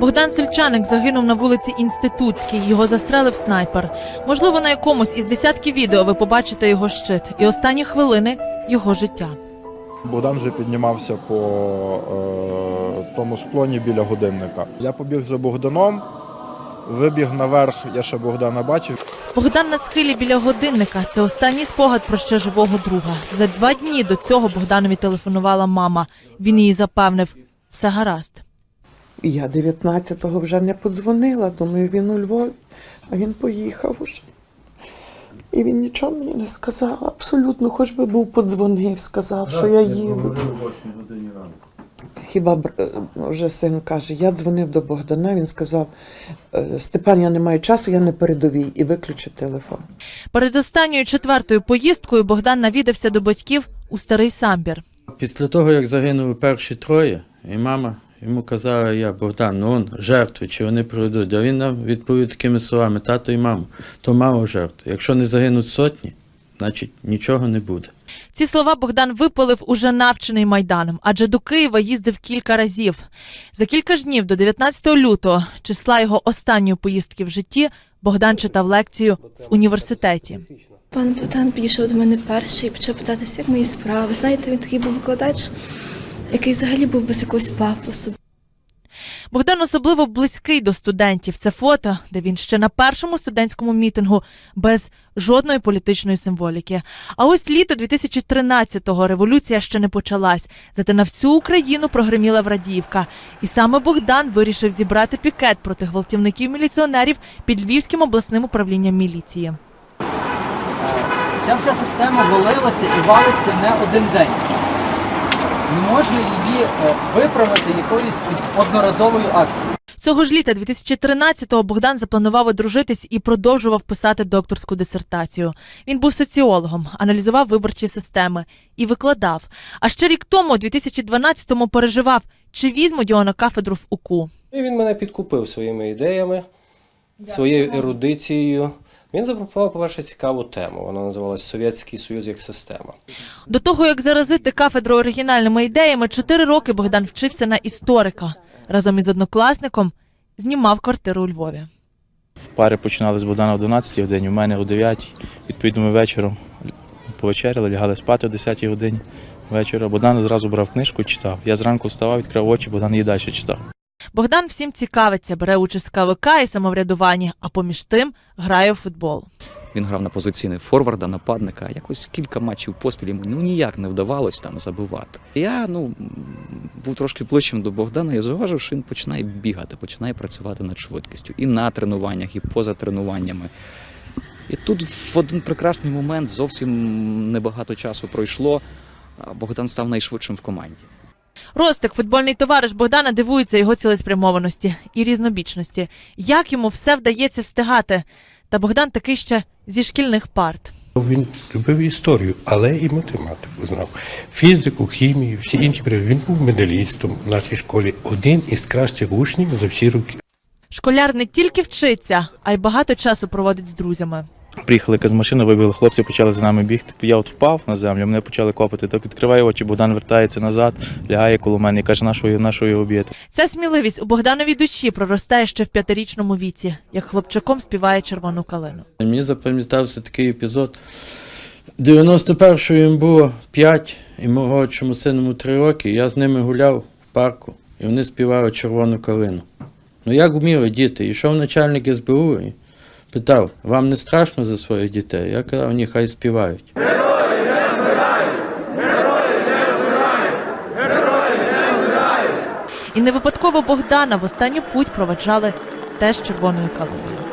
Богдан Сельчаник загинув на вулиці Інститутській. Його застрелив снайпер. Можливо, на якомусь із десятків відео ви побачите його щит і останні хвилини його життя. Богдан вже піднімався по е, тому склоні біля годинника. Я побіг за Богданом, вибіг наверх, я ще Богдана бачив. Богдан на схилі біля годинника. Це останній спогад про ще живого друга. За два дні до цього Богданові телефонувала мама. Він їй запевнив, все гаразд. І я 19-го вже не подзвонила, думаю, він у Львові, а він поїхав уже. І він нічого мені не сказав, абсолютно, хоч би був подзвонив, сказав, що я їду. Хіба е, вже син каже, я дзвонив до Богдана, він сказав, «Е, Степан, я не маю часу, я не передовій, і виключив телефон. Перед останньою четвертою поїздкою Богдан навідався до батьків у старий самбір. Після того, як загинули перші троє, і мама йому казала, я Богдан, ну он жертви, чи вони прийдуть. А він нам відповів такими словами: тато і мамо, то мало жертв. Якщо не загинуть сотні, значить нічого не буде. Ці слова Богдан випалив уже навчений майданом, адже до Києва їздив кілька разів. За кілька ж днів до 19 лютого, числа його останньої поїздки в житті, Богдан читав лекцію в університеті. Пан Богдан підійшов до мене перший і почав питатися, як мої справи. Знаєте, він такий був викладач, який взагалі був без якогось пафосу. Богдан особливо близький до студентів. Це фото, де він ще на першому студентському мітингу без жодної політичної символіки. А ось літо 2013-го революція ще не почалась. Зате на всю Україну прогреміла Врадіївка. І саме Богдан вирішив зібрати пікет проти гвалтівників міліціонерів під Львівським обласним управлінням міліції. Ця вся система валилася і валиться не один день. Не можна її е, виправити якоюсь одноразовою акцією. Цього ж літа 2013-го Богдан запланував одружитись і продовжував писати докторську дисертацію. Він був соціологом, аналізував виборчі системи і викладав. А ще рік тому, у 2012-му, переживав, чи візьмуть його на кафедру в УКУ. І він мене підкупив своїми ідеями, своєю ерудицією. Він запропонував, по-перше, цікаву тему. Вона називалась Совєтський Союз як система. До того, як заразити кафедру оригінальними ідеями, чотири роки Богдан вчився на історика. Разом із однокласником знімав квартиру у Львові. Пари починали з Богдана о 11 годині, у мене о 9. Відповідно, ми вечором повечеряли, лягали спати о 10 годині вечора. Богдан зразу брав книжку і читав. Я зранку вставав, відкрив очі, Богдан її далі читав. Богдан всім цікавиться, бере участь в КВК і самоврядуванні, а поміж тим грає у футбол. Він грав на позиції форварда, нападника. Якось кілька матчів поспіль йому ну ніяк не вдавалось там забивати. Я ну був трошки ближчим до Богдана і зауважив, що він починає бігати, починає працювати над швидкістю і на тренуваннях, і поза тренуваннями. І тут в один прекрасний момент зовсім небагато часу пройшло. Богдан став найшвидшим в команді. Ростик, футбольний товариш Богдана, дивується його цілеспрямованості і різнобічності. Як йому все вдається встигати? Та Богдан такий ще зі шкільних парт. Він любив історію, але і математику знав. Фізику, хімію, всі інші. Він був медалістом в нашій школі. Один із кращих учнів за всі роки. Школяр не тільки вчиться, а й багато часу проводить з друзями. Приїхали якась машина, вибігли хлопці, почали за нами бігти. Я от впав на землю, мене почали копати. Так відкриваю очі, Богдан вертається назад, лягає коло мене і каже, нашою нашою його б'єте. Ця сміливість у Богдановій душі проростає ще в п'ятирічному віці, як хлопчаком співає червону калину. Мені запам'ятався такий епізод. 91-го їм було 5, і мого чому синому 3 роки. Я з ними гуляв в парку, і вони співали червону калину. Ну як вміли діти? Ішов начальник СБУ і питав, вам не страшно за своїх дітей? Я казав, ні, хай співають. І не випадково Богдана в останню путь проведжали теж червоною калиною.